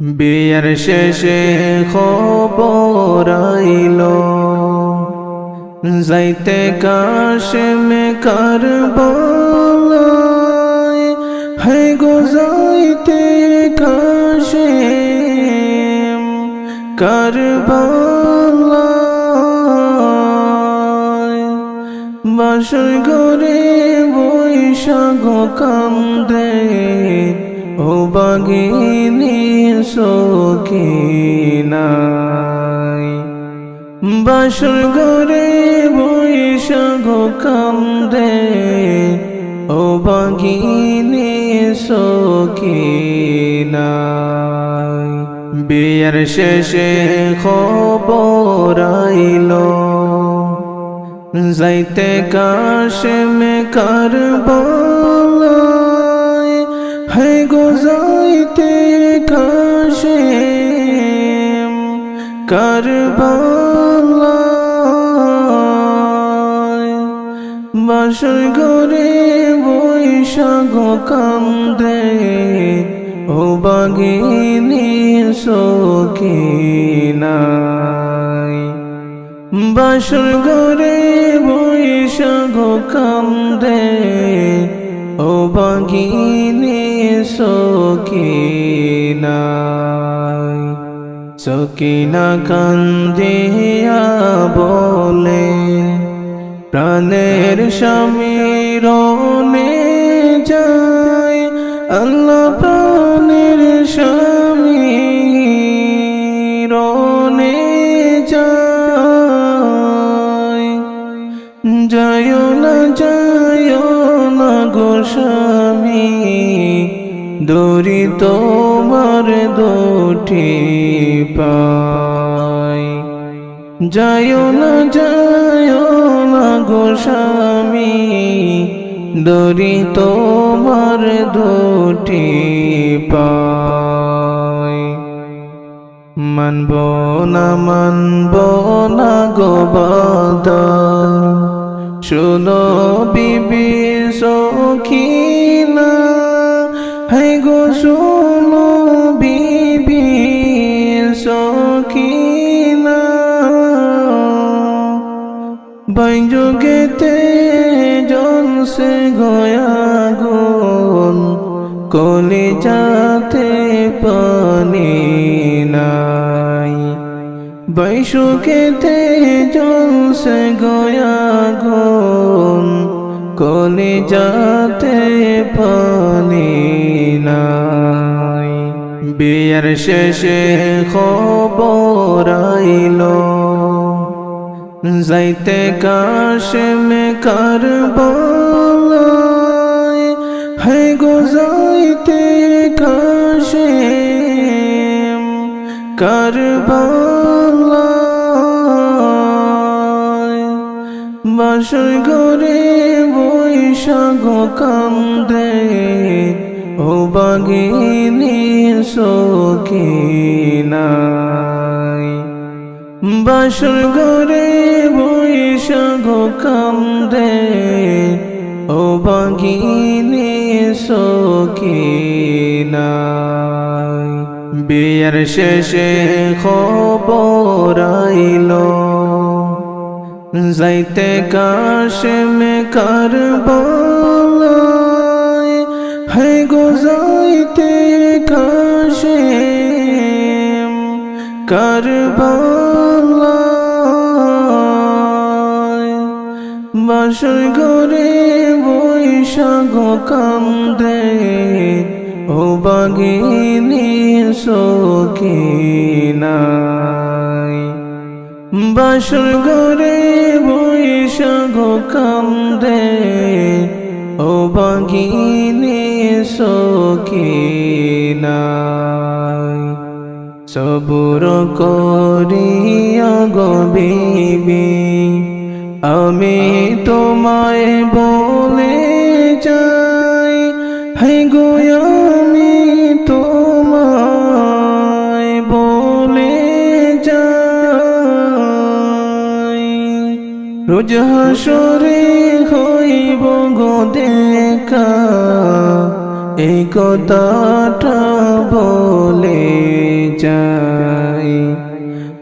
বিয়ের শেষে খবর আইল, যাইতে কাশমে কারবালায়। হে গো, যাইতে কাশেম কারবালায়। বাসর ঘরে বৈশাখ কান্দে ও বাগিনী সখিনাই বাসর ঘরে বৈশাখ কান্দে। ও বাগিনী সখিনাই বিয়ের শেষে খবর আইলো। যাইতে কাশমে কারবালায় হে গো যাইতে কাশেম কারবালায় বাসর ঘরে বৈশাখ কান্দে, ও বাগিনী সখিনাই বাসর ঘরে বৈশাখ কান্দে, ও বাগিনী সকিনাই সকিনা কান্দিয়া বলে প্রাণের স্বামীরনে দৌড়ি তোমার দুটি পাই। যায় না যায় না গোস্বামী দৌড়ি তোমার দুটি পাই। মানব না মানব না গোবাদা শুনো, বিবি সখিনা হে গো শুনো বিবি সখিনা বাইযোগেতে জনসে গয়া গুন কলি যাতে পানি নাই। বাইশুকেতে জলসে গয়া গুন কলি যাতে পানি নাই। বিয়ের শেষে খবর আইলো। যাইতে কাশমে কারবালায়, হে গো যাইতে কাশেম কারবালায়। বাসর ঘরে বৈশাখ কান্দে ও বাগিনী সখিনাই বাসর ঘরে বৈশাখ কান্দে ও বাগিনী সখিনাই বিয়ের শেষে খবর আইলো, যাইতে কাশমে কারবালায় হে গো যাইতে কাশেম কারবালায় বাসর ঘরে বৈশাখ কান্দে ও বাগিনী সখিনাই বাসর ঘরে বৈশাখ কান্দে ও বাগিনী সখিনাই সবুর করিয়া গো বিবি, আমি তোমায় বলে যাই হাই গো আমি তোমায় বলে যাই রোজ হাসরে হইব গো দেখা। এই কথাটা বলে চাই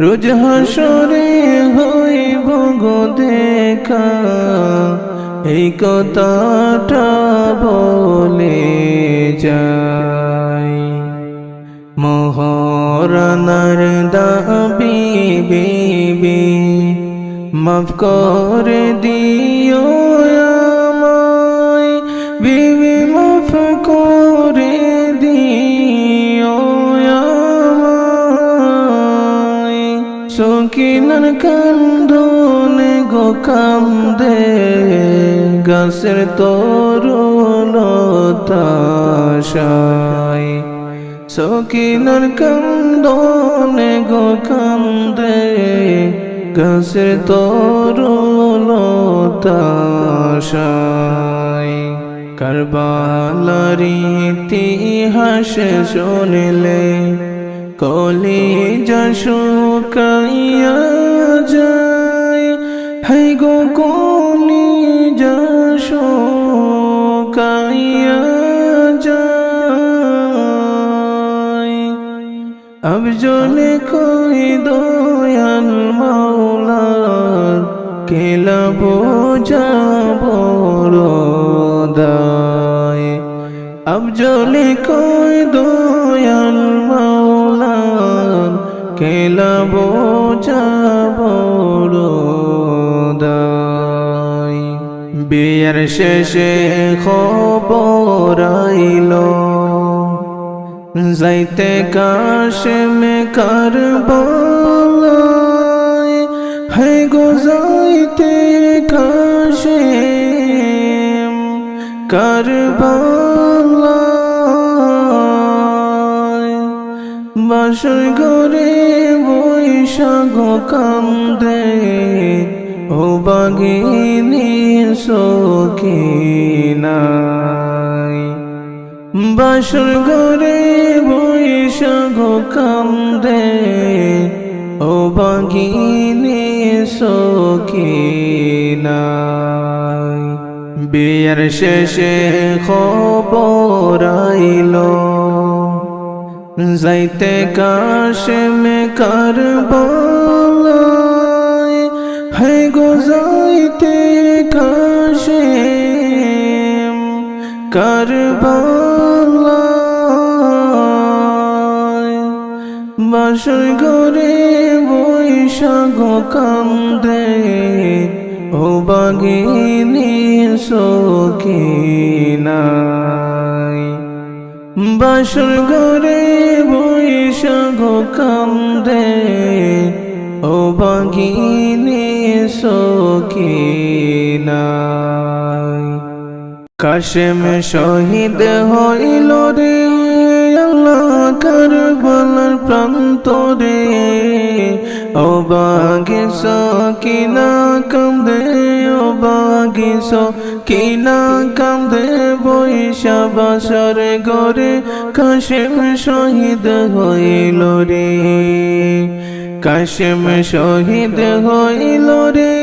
রোজ হাসরে হইব গো দেখা। এই কথাটা বলে যাই। মোহরানার দাবি বিবি, মাফ করে দিও সকিনার কান্দনে গো কান্দে, গাছের তরুলতাশায় সকিনার কান্দনে গো কান্দে, গাছের তরুলতাশায় কারবালার ইতিহাস শুনলে কলি শুকাইয়া যায়। হাই গো কলি শুকাইয়া যায়। আবজলে কই দয়াল মাওলার কেলা বোঝাব দায় আবজলে কই দয়াল কেলা বোঝাব বিয়ের শেষে খবর আইলো যাইতে কাশমে কারবালায়। হে গো যাইতে কাশেম কারবালায়। বাসর ঘরে বৈশাখ কান্দে, ও বাগিনী সকিনাই বাসর ঘরে বৈশাখ কান্দে, ও বাগিনী সকিনাই বিয়ের শেষে খবর আইলো। যাইতে কাশমে কারবালায়। হে গো যাইতে কাশেম কারবালায়। বাসর ঘরে বৈশাখ কান্দে, ও বাগিনী সকিনাই বাসর ঘরে বৈশাখ কান্দে, ও বাগিনী সকিনাই কাশেম শহীদ হইল রে, আল্লাহ কারবালার প্রান্তরে। ও বাগে কিনা কান্দে, ও বাগে কিনা কান্দে বৈশা বাসর গরে কাশেম শহীদ হইল রে। কাশেম শহীদ হইল রে,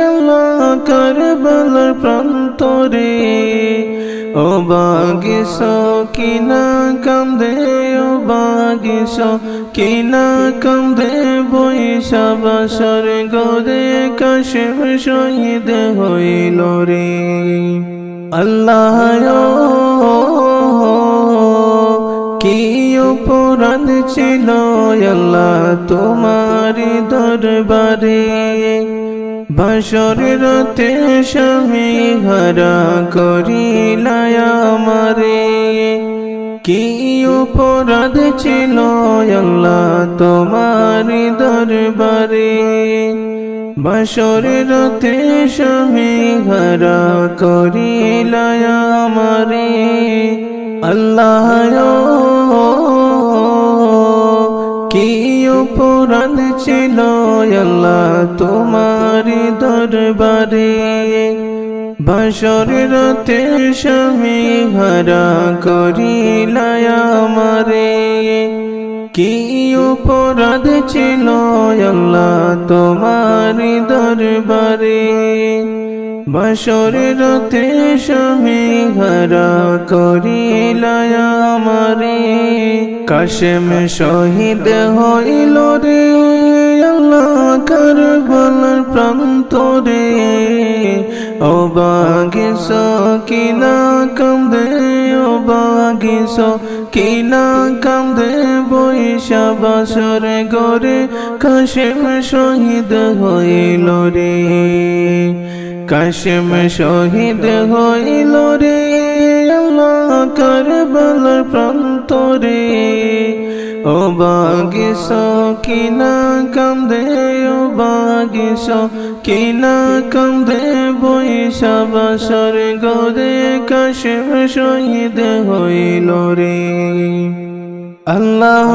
আল্লাহ কারবালার প্রান্তরে। ও বাগিস কিনা কান্দে, ও বাগিস কিনা কান্দে, বৈশা বাসর গরে কাশেম শহীদ হইল রে। আল্লাহ কি অপরাধ ছিল, আল্লাহ তোমার দরবারে। বাসর রাতে স্বামী হারা করিলায় আমারে। কি অপরাধ ছিল আল্লাহ তোমার দরবারে। বাসর রাতে স্বামী হারা করিলায় আমারে। আল্লাহ কি অপরাধ ছিল আল্লাহ তোমার দরবারে। বাসর রাতে স্বামী হারা করিলায় আমারে। কি অপরাধ ছিল আল্লাহ তোমার দরবারে? বাসরেরতে স্বামী হারা করিলায় আমারে। কাশেম শহীদ হইল রে আল্লাহ কারবালার প্রান্তরে ও বাগিস কিনা কান্দে, ও বাগিস কিনা কান্দে বৈশা বাসরে গরে কাশেম শহীদ হইল রে। কাশেম শহীদ হইল রে, আল্লাহ কারবালার প্রান্তরে ও বাগিস কিনা কান্দে ও বাগিস কিনা কান্দে বৈশা বাসর গরে কাশেম শহীদ হইল রে। আল্লাহ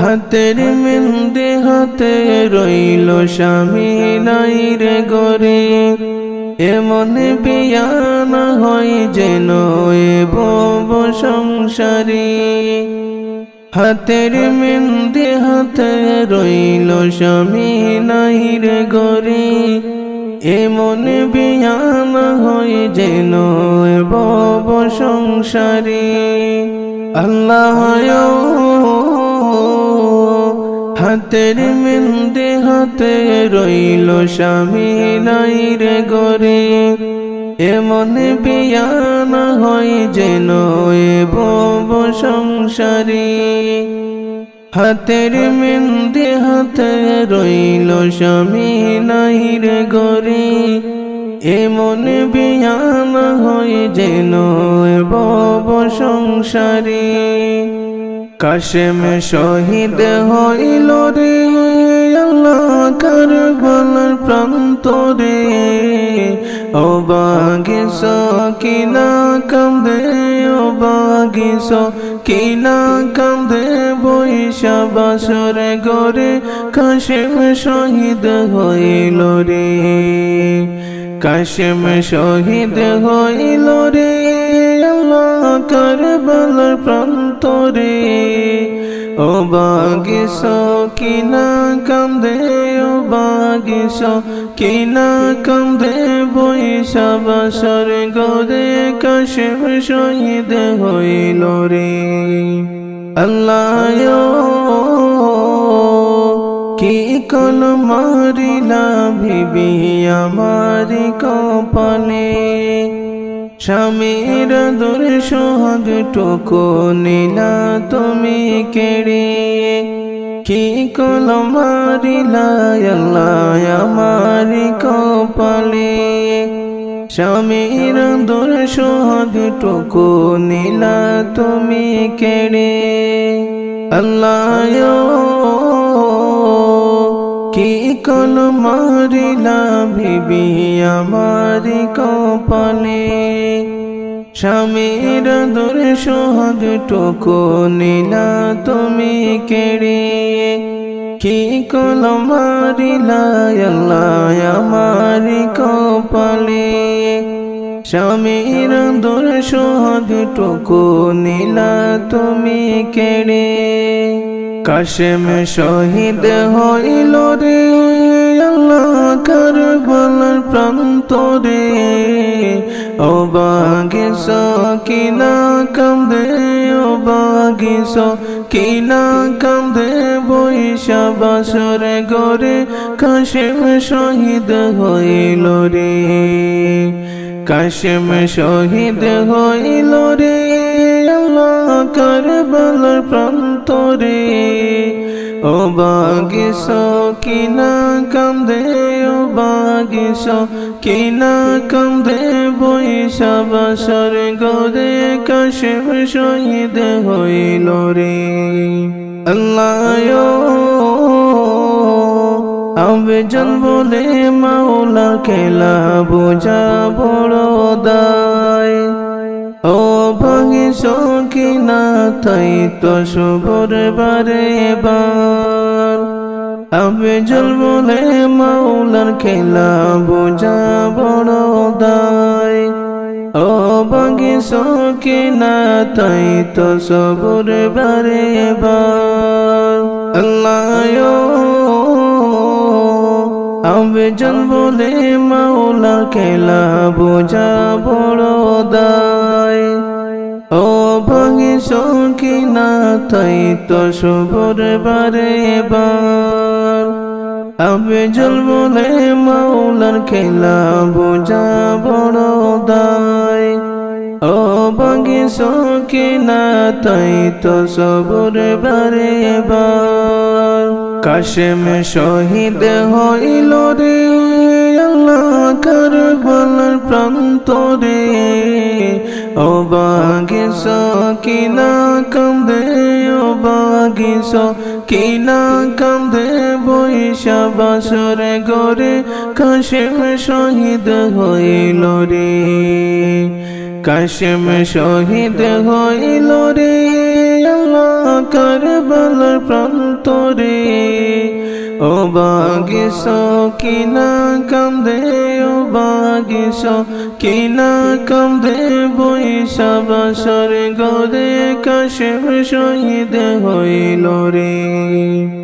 হাতের মেন্দে হাতে রইল, স্বামী নাই রে গরে। এমন বিয়ানা হয় যেন এ বব সংসারী। হাতের মেন্দে হাতে রইল, স্বামী নাই রে গরে এমন বিয়ানা হয় যেন এ বব সংসারী। আল্লাহ হাতের মেন্দে হাতে রইল স্বামী নাই রে গরে। এমন বিয়ানা হয় যেন বব সংসারী। হাতের মেন্দে হাতে রইল স্বামী নাই রে গরে। এমন বিয়ানা হয় যেন বব সংসারী। কাশেম শহীদ হইল রে, আল্লাহ কারবালার প্রান্তরে। ও বাগিস কিনা কান্দে, ও বাগিস কিনা কান্দে বৈশা বাসরে গরে কাশেম শহীদ হইল রে। কাশেম শহীদ হইল রে, আল্লাহ কারবালার প্রান্তরে ও বাগিস কিনা কান্দে, ও বাগিস কিনা কান্দে বৈশা বাসর গরে কাশেম শহীদ হইল রে। আল্লাহ কি কল মারিলা ভিবি আমারি কপালে। স্বামীর দূর সোহাগ টুকু নীলা তুমি কেড়ে। কি কল মারিলা আল্লাহ আমারি কপালে। স্বামীর দূর সোহাগ টুকু নীলা তুমি কেড়ে। আল্লাহ কি কল মারিলা ভিবি আমারি কপালে? স্বামীর দূর সোহাগ টুকু নীলা তুমি কেড়ে? কি কল মারিলা আল্লাহ আমারি কপালে? স্বামীর দূর সোহাগ টুকু নীলা তুমি কেড়ে? কাশেম শহীদ হইল রে, আল্লাহ কারবালার প্রান্তরে। ও বাগিস কিনা কান্দে, ও বাগিস কিনা কান্দে বৈশা বাসরে গরে কাশেম শহীদ হইল রে। কাশেম শহীদ হইল রে, আল্লাহ কারবালার প্রান্তরে ও বাগিস কিনা কান্দে, ও বাগিস কিনা কান্দে বৈশা বাসর গরে কাশেম শহীদ হইল রে। আবে জল বলে মাওলা খেলা বোঝা বড় দায়। ভাঙি সখী না তাই তো শুভর বারে বার আবে জল বলে মাওলার খেলা বোঝা বড় দায় ও ভাঙি সখী না তাই তো সবর বারে বার আল্লাহ আবে আবেজন বলে মাওলার খেলা বোঝা বড় দায় সখী তাই তো শুভর বারে বার আবে জল বলে মাওলার খেলা বোঝা বড় দায়। ও ভাঙি সখী তাই তো সবর বারে বার কাশেম শহীদ হইল রে, আল্লাহ কারবালার প্রান্তরে। ও বাগিস কিনা কান্দে, ও বাগিস কিনা কান্দে, বৈশা বাসরে গরে কাশেম শহীদ হইল রে। কাশেম শহীদ হইল রে, আল্লাহ কারবালার প্রান্তরে। ও বাগিস কিনা দে ও বাগিস কিনা কান্দে বৈশা বাসর গরে কাশে শহীদ হইল রে।